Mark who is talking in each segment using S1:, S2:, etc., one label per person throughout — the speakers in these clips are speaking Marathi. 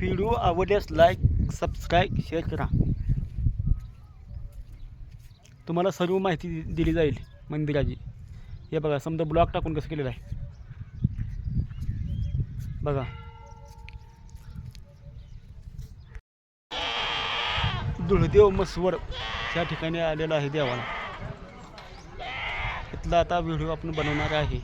S1: व्हिडिओ आवडल्यास लाईक सबस्क्राईब शेअर करा. तुम्हाला सर्व माहिती दिली जाईल मंदिराची. हे बघा समजा ब्लॉक टाकून कसं केलेलं आहे. बघा. दुळदेव मसवर त्या ठिकाणी आलेला आहे देवाला. इथला आता व्हिडिओ आपण बनवणार आहे.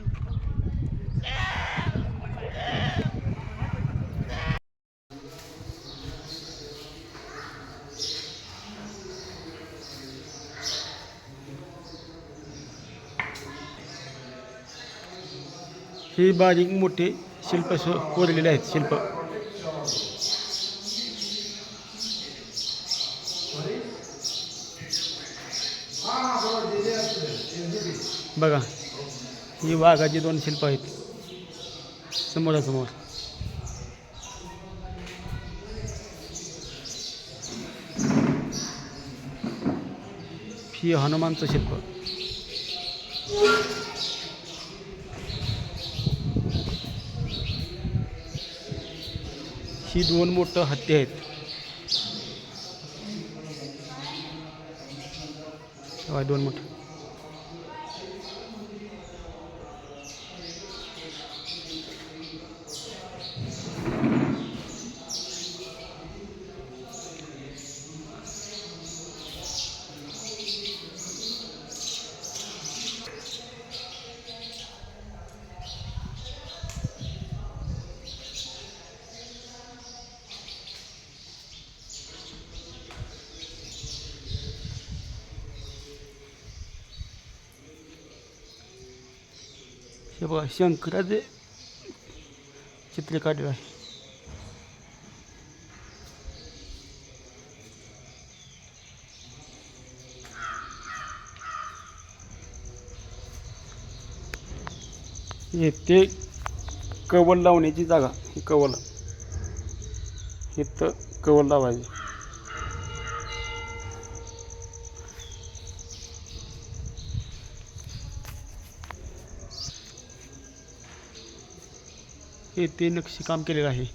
S1: हे बारीक मोठे शिल्प सो- कोरलेले आहेत शिल्प. बघा ही वाघाची दोन शिल्प आहेत. समोरासमोर. ही हनुमानचं शिल्प. ही दोन मोठं हत्ती आहेत. दोन मोठं. हे बघा शंकराचे चित्र काढलेलं आहे. हे कवल लावण्याची जागा ही कवल. इथं कवल लावायची. हे ते नक्षीकाम केलेलं आहे.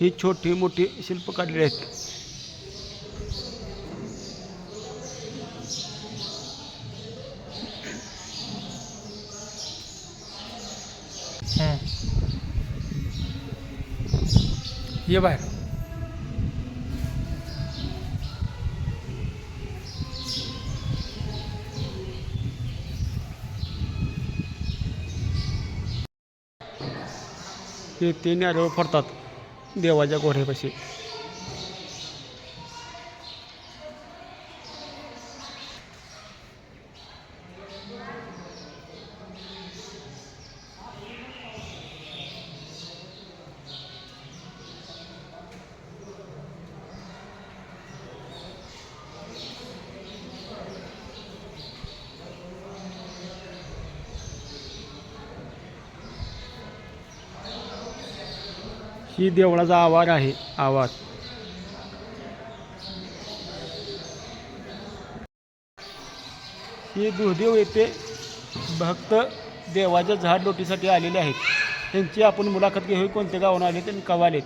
S1: ही छोटी मोठी शिल्प काढलेली आहेत.
S2: ये बाहेर.
S1: हे ते नारळ फरतात देवाच्या गोऱ्यापाशी ही देवळाचा आवार आहे आवार ही दुर्देव येथे भक्त देवाच्या झाड लोटीसाठी आलेले आहेत. त्यांची आपण मुलाखत घेऊ कोणत्या गावाहून आले आणि कवा आलेत?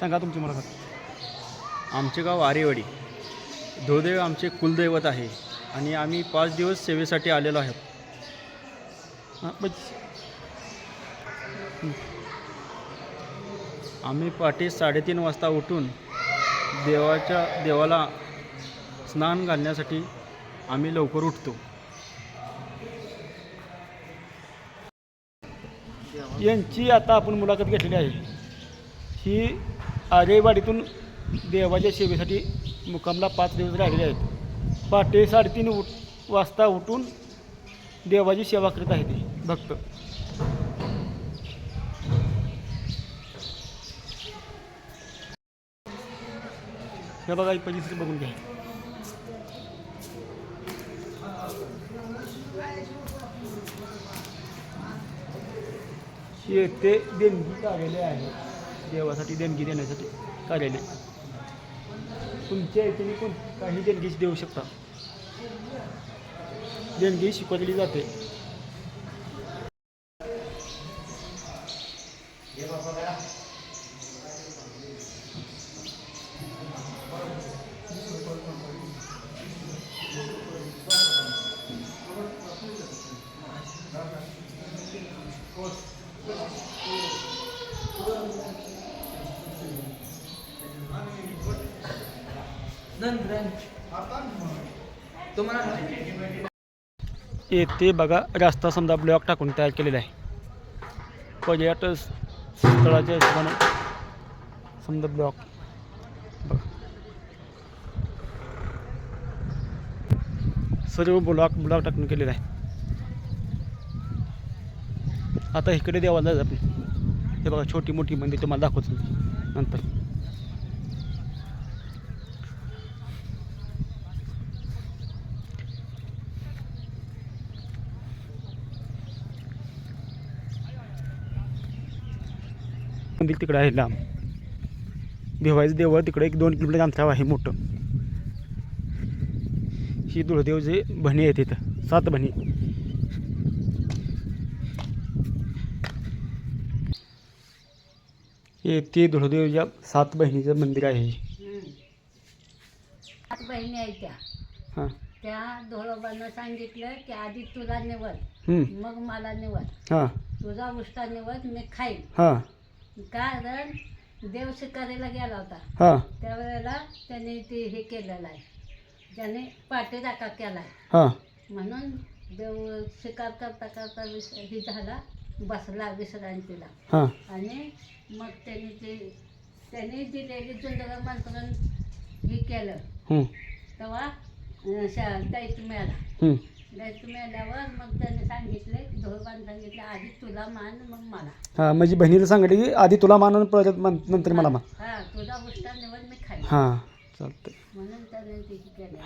S1: सांगा तुमची मुलाखत.
S3: आमचे गाव आरेवाडी. धुळदेव आमचे कुलदैवत आहे आणि आम्ही पाच दिवस सेवेसाठी आलेलो आहोत.
S1: हां.
S3: आम्ही पहाटे साडेतीन वाजता उठून देवाच्या देवाला स्नान घालण्यासाठी आम्ही लवकर उठतो.
S1: यांची आता आपण मुलाखत घेतलेली आहे. ही आरेवाडीतून देवाच्या सेवेसाठी मुक्कामला पाच दिवस राहिलेले आहेत. पहाटे साडेतीन उठ वाजता उठून देवाची सेवा करत आहे ते भक्त. हे बघा ही परिस्थिती बघून घ्या. येथे देणगी कार्यालय आहे. देवासाठी देणगी देण्यासाठी कार्यालय. तुमच्या इथे कोण काही देणगी देऊ शकता. देणगी शिकवली जाते. येथे बघा रास्ता समजा ब्लॉक टाकून तयार केलेला आहे. पर्यटन स्थळाच्या हिशोबाने समजा ब्लॉक बघा. सर्व ब्लॉक ब्लॉक टाकून केलेला आहे. आता इकडे देवाला जायचं आपण. हे बघा छोटी मोठी मंदिर तुम्हाला दाखवतो नंतर. मंदिर तिकडे आहे लांब. देवाचं देवळ तिकडे एक दोन किलोमीटर अंतरावर आहे मोठं. ही जे भणी आहेत इथं सात भणी हे ते धुळदेवच्या सात बहिणीचं मंदिर आहे.
S4: सात बहिणी आहेत त्या.
S1: हां.
S4: त्या धोळोबांना सांगितलं की आधी तुला निवड. मग मला निवड
S1: हां.
S4: तुझा उष्टा निवड मी खाईन.
S1: हां.
S4: कारण देव शिकारीला गेला होता.
S1: हां.
S4: त्यावेळेला त्याने ते हे केलेलं आहे. त्याने पाठी राखा केला आहे
S1: हां.
S4: म्हणून देव शिकार करता करता विस हे झाला बसला विश्रांतीला.
S1: हां.
S4: आणि मग त्याने ते त्याने दिलेली जुंदगा मंत्रण हे केलं.
S1: हम्म.
S4: तेव्हा अं, शा- मिळाला.
S1: हम्म.
S4: दैत्य मिळाल्यावर मग त्याने सांगितले धोळबान सांगितलं आधी तुला मान मग मला.
S1: हां म्हणजे बहिणीला सांगितलं की आधी तुला मान आणि परत मान- नंतर मला मान.
S4: हा तुझा निवड मी
S1: हां चालतंय.
S4: म्हणून त्याने ते केलं